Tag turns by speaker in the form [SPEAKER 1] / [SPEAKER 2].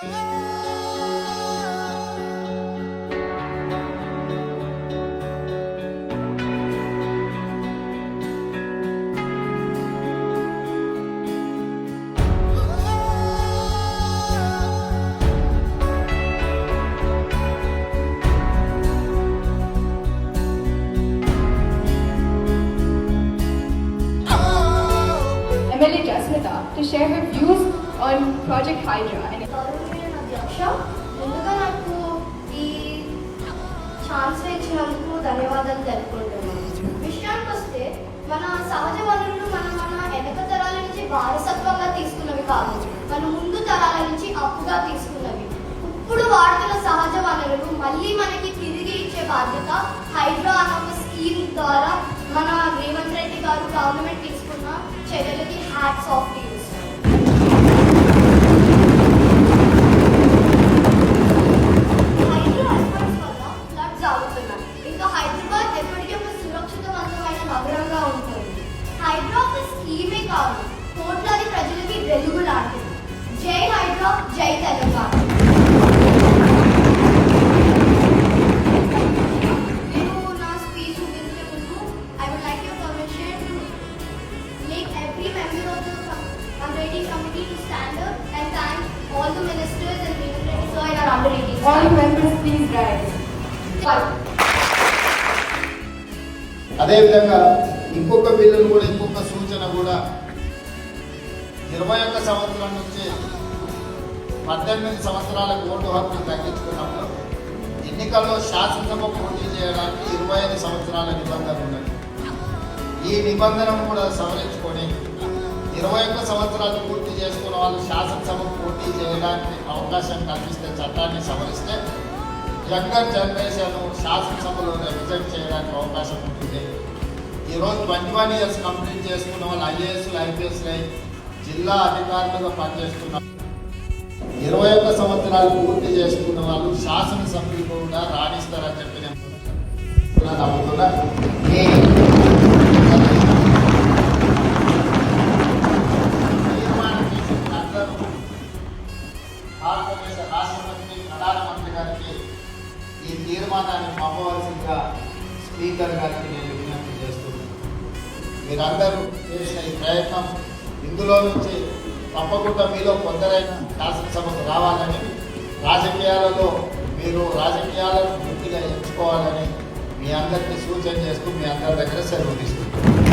[SPEAKER 1] Oh. MLA Jasmita to share her views on Project Hydra. And
[SPEAKER 2] ముందుగా నాకు ఈ chance ఇచ్చినందుకు ధన్యవాదాలు తెలుపుకుంటున్నాను విషయానికి వస్తే మన సహజ వనరులు మన మన వెనక తరాల నుంచి వారసత్వంగా తీసుకున్నవి కాదు మన ముందు తరాల నుంచి అప్పుగా తీసుకున్నవి ఇప్పుడు వాడుతున్న సహజ వనరులు మళ్ళీ మనకి తిరిగి ఇచ్చే బాధ్యత హైడ్రా అన్న ఒక స్కీమ్ ద్వారా గవర్నమెంట్ తీసుకున్న చర్యలకి హ్యాట్స్ ఆఫ్ యూస్ ఇంకా హైదరాబాద్ ఉంటుంది. స్కీమే కాదు. కోట్లాది ప్రజలకి వెలుగు లాంటిది జై హైడ్రా జై Telangana. Underwriting committee to stand up and thank all the ministers and who are underwriting.
[SPEAKER 1] all members please rise.
[SPEAKER 3] అదేవిధంగా ఇంకొక బిల్లును కూడా ఇంకొక సూచన కూడా ఇరవై ఒక్క సంవత్సరం నుంచి పద్దెనిమిది సంవత్సరాల ఓటు హక్కు తగ్గించుకున్నప్పుడు ఎన్నికల్లో శాసనసభ పోటీ చేయడానికి ఇరవై ఐదు సంవత్సరాల నిబంధన ఉన్నది ఈ నిబంధనను కూడా సవరించుకొని ఇరవై ఒక్క సంవత్సరాలు పూర్తి చేసుకున్న వాళ్ళు శాసనసభకు పోటీ చేయడానికి అవకాశం కల్పిస్తే చట్టాన్ని సవరిస్తే యంగర్ జనరేషన్ శాసనసభలో రిజెక్ట్ చేయడానికి అవకాశం ఉంటుంది ఈరోజు ట్వంటీ వన్ ఇయర్స్ కంప్లీట్ చేసుకున్న వాళ్ళు ఐఏఎస్లు ఐపీఎస్లు జిల్లా అధికారులుగా పనిచేస్తున్నారు ఇరవై ఒక్క సంవత్సరాలు పూర్తి చేసుకున్న వాళ్ళు శాసనసభ్యులు కూడా రాణిస్తారని చెప్పి నేను కూడా గారికి ఈ తీర్మానాన్ని పంపవలసిందిగా స్పీకర్ గారికి నేను విజ్ఞప్తి చేస్తున్నాను. మీరందరూ చేసిన ఈ ప్రయత్నం ఇందులో నుంచి తప్పకుండా మీలో కొందరైనా శాసనసభకు రావాలని రాజకీయాలలో మీరు రాజకీయాలను పూర్తిగా ఎంచుకోవాలని మీ అందరికీ సూచన చేస్తూ మీ అందరి దగ్గర సెలవు తీసుకుంటున్నాను.